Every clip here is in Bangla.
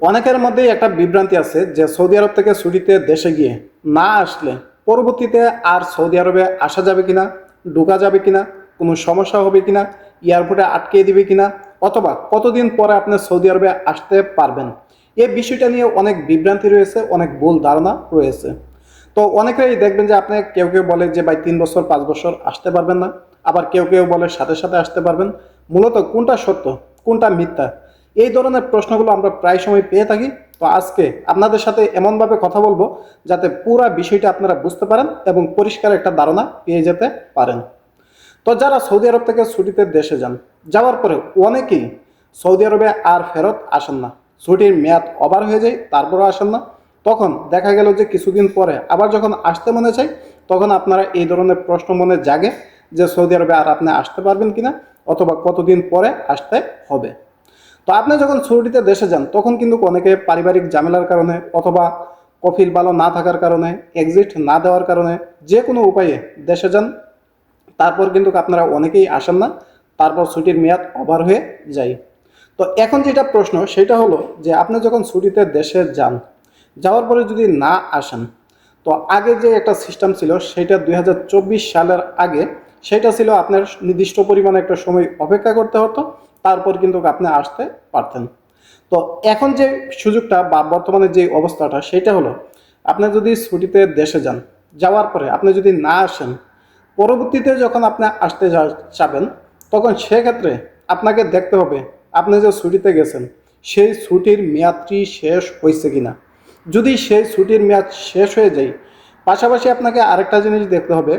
অনেকের মধ্যেই একটা বিভ্রান্তি আছে যে সৌদি আরব থেকে ছুটিতে দেশে গিয়ে না আসলে পরবর্তীতে আর সৌদি আরবে আসা যাবে কিনা, ঢোকা যাবে কিনা, কোনো সমস্যা হবে কিনা, এয়ারপোর্টে আটকে দিবে কিনা, অথবা কতদিন পরে আপনি সৌদি আরবে আসতে পারবেন এই বিষয়টা নিয়ে অনেক বিভ্রান্তি রয়েছে, অনেক ভুল ধারণা রয়েছে। তো অনেকেই দেখবেন যে আপনি কেউ কেউ বলে যে, ভাই, তিন বছর, পাঁচ বছর আসতে পারবেন না। আবার কেউ কেউ বলে, সাথে সাথে আসতে পারবেন। মূলত কোনটা সত্য, কোনটা মিথ্যা? এই ধরনের প্রশ্নগুলো আমরা প্রায় সময় পেয়ে থাকি। তো আজকে আপনাদের সাথে এমনভাবে কথা বলব যাতে পুরা বিষয়টা আপনারা বুঝতে পারেন এবং পরিষ্কার একটা ধারণা পেয়ে যেতে পারেন। তো যারা সৌদি আরব থেকে ছুটিতে দেশে যান, যাওয়ার পরে অনেকেই সৌদি আরবে আর ফেরত আসেন না। ছুটির মেয়াদ ওভার হয়ে যায়, তারপরও আসেন না। তখন দেখা গেল যে কিছুদিন পরে আবার যখন আসতে মনে চাই তখন আপনারা এই ধরনের প্রশ্ন মনে জাগে যে সৌদি আরবে আর আপনি আসতে পারবেন কিনা অথবা কতদিন পরে আসতে হবে। তো আপনি যখন ছুটিতে দেশে যান, তখন কিন্তু অনেকে পারিবারিক ঝামেলার কারণে অথবা কফিল ভালো না থাকার কারণে এক্সিট না দেওয়ার কারণে যে কোনো উপায়ে দেশে যান। তারপর কিন্তু আপনারা অনেকেই আসেন না। তারপর ছুটির মেয়াদ ওভার হয়ে যায়। তো এখন যেটা প্রশ্ন, সেটা হলো যে আপনি যখন ছুটিতে দেশে যান, যাওয়ার পরে যদি না আসেন, তো আগে যে একটা সিস্টেম ছিল, সেটা দু হাজার চব্বিশ সালের আগে সেটা ছিল আপনার নির্দিষ্ট পরিমাণে একটা সময় অপেক্ষা করতে হতো, তারপর কিন্তু আপনি আসতে পারতেন। তো এখন যে সুযোগটা বা বর্তমানে যে অবস্থাটা, সেটা হলো আপনি যদি ছুটিতে দেশে যান, যাওয়ার পরে আপনি যদি না আসেন, পরবর্তীতে যখন আপনি আসতে যাবেন তখন সেক্ষেত্রে আপনাকে দেখতে হবে আপনি যে ছুটিতে গেছেন, সেই ছুটির মেয়াদটি শেষ হয়েছে কি না যদি সেই ছুটির মেয়াদ শেষ হয়ে যায়, পাশাপাশি আপনাকে আরেকটা জিনিস দেখতে হবে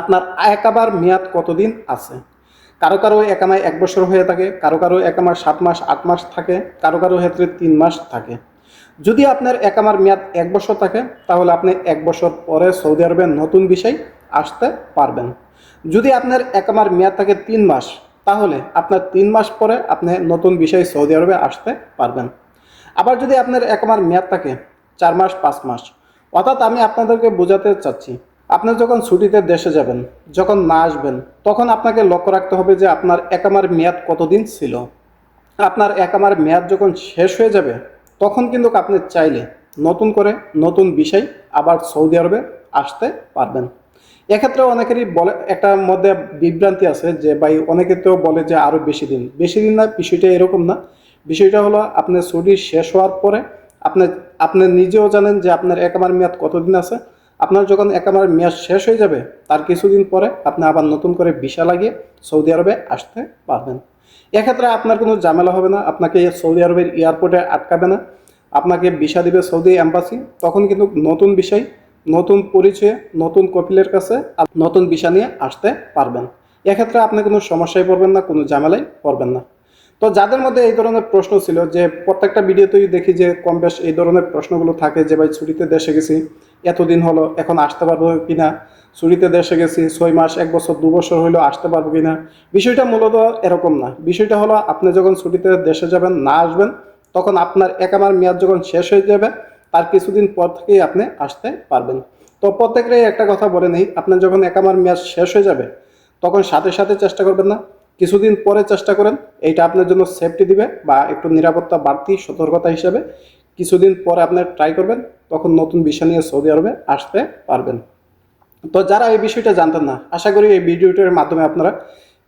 আপনার একাবার মেয়াদ কতদিন আছে? কারও কারও একামায় এক বছর হয়ে থাকে, কারও কারও একামার সাত মাস, আট মাস থাকে, কারও কারও ক্ষেত্রে তিন মাস থাকে। যদি আপনার একামার মেয়াদ এক বছর থাকে, তাহলে আপনি এক বছর পরে সৌদি আরবের নতুন বিষয় আসতে পারবেন। যদি আপনার একামার মেয়াদ থাকে তিন মাস, তাহলে আপনার তিন মাস পরে আপনি নতুন বিষয় সৌদি আরবে আসতে পারবেন। আবার যদি আপনার একমার মেয়াদ থাকে চার মাস, পাঁচ মাস, অর্থাৎ আমি আপনাদেরকে বোঝাতে চাচ্ছি আপনি যখন ছুটিতে দেশে যাবেন, যখন না আসবেন, তখন আপনাকে লক্ষ্য রাখতে হবে যে আপনার একামার মেয়াদ কতদিন ছিল। আপনার একামার মেয়াদ যখন শেষ হয়ে যাবে, তখন কিন্তু আপনি চাইলে নতুন করে নতুন বিষয় আবার সৌদি আরবে আসতে পারবেন। এক্ষেত্রে অনেকেরই বলে, একটা মধ্যে বিভ্রান্তি আছে যে, ভাই, অনেকে তো বলে যে আরও বেশি দিন। বেশি দিন না, বিষয়টা এরকম না। বিষয়টা হলো আপনার ছুটি শেষ হওয়ার পরে আপনি আপনি নিজেও জানেন যে আপনার একামার মেয়াদ কতদিন আছে। আপনার যখন একামার মেয়াদ শেষ হয়ে যাবে, তার কিছুদিন পরে আপনি আবার নতুন করে ভিসা লাগিয়ে সৌদি আরবে আসতে পারবেন। এক্ষেত্রে আপনার কোনো ঝামেলা হবে না, আপনাকে সৌদি আরবের এয়ারপোর্টে আটকাবে না। আপনাকে ভিসা দিবে সৌদি অ্যাম্বাসি তখন কিন্তু নতুন বিষয়, নতুন পরিচয়ে, নতুন কপিলের কাছে নতুন ভিসা নিয়ে আসতে পারবেন। এক্ষেত্রে আপনি কোনো সমস্যায় পড়বেন না, কোনো ঝামেলায় পড়বেন না। তো যাদের মধ্যে এই ধরনের প্রশ্ন ছিল যে প্রত্যেকটা ভিডিওতেই দেখি যে কম বেশ এই ধরনের প্রশ্নগুলো থাকে যে, ভাই, ছুটিতে দেশে গেছি, এতদিন হলো, এখন আসতে পারব কিনা? ছুটিতে দেশে গেছি, ছয় মাস, এক বছর, দু বছর হইল, আসতে পারব কিনা? বিষয়টা মূলত এরকম না। বিষয়টা হলো, আপনি যখন ছুটিতে দেশে যাবেন, না আসবেন, তখন আপনার একামার মেয়াদ যখন শেষ হয়ে যাবে, তার কিছুদিন পর থেকেই আপনি আসতে পারবেন। তো প্রত্যেকেরই একটা কথা বলে নেই আপনার যখন একামার মেয়াদ শেষ হয়ে যাবে, তখন সাথে সাথে চেষ্টা করবেন না। কিছুদিন পরে চেষ্টা করেন, এইটা আপনার জন্য সেফটি দিবে বা একটু নিরাপত্তা বাড়তি সতর্কতা হিসেবে কিছুদিন পরে আপনি ট্রাই করবেন, তখন নতুন বিষয় নিয়ে সৌদি আরবে আসতে পারবেন। তো যারা এই বিষয়টা জানতেন না, আশা করি এই ভিডিওটির মাধ্যমে আপনারা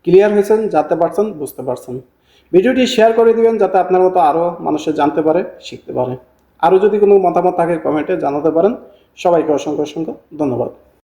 ক্লিয়ার হয়েছেন, জানতে পারছেন, বুঝতে পারছেন। ভিডিওটি শেয়ার করে দিবেন যাতে আপনার মতো আরও মানুষের জানতে পারে, শিখতে পারে। আরও যদি কোনো মতামত থাকে কমেন্টে জানাতে পারেন। সবাইকে অসংখ্য অসংখ্য ধন্যবাদ।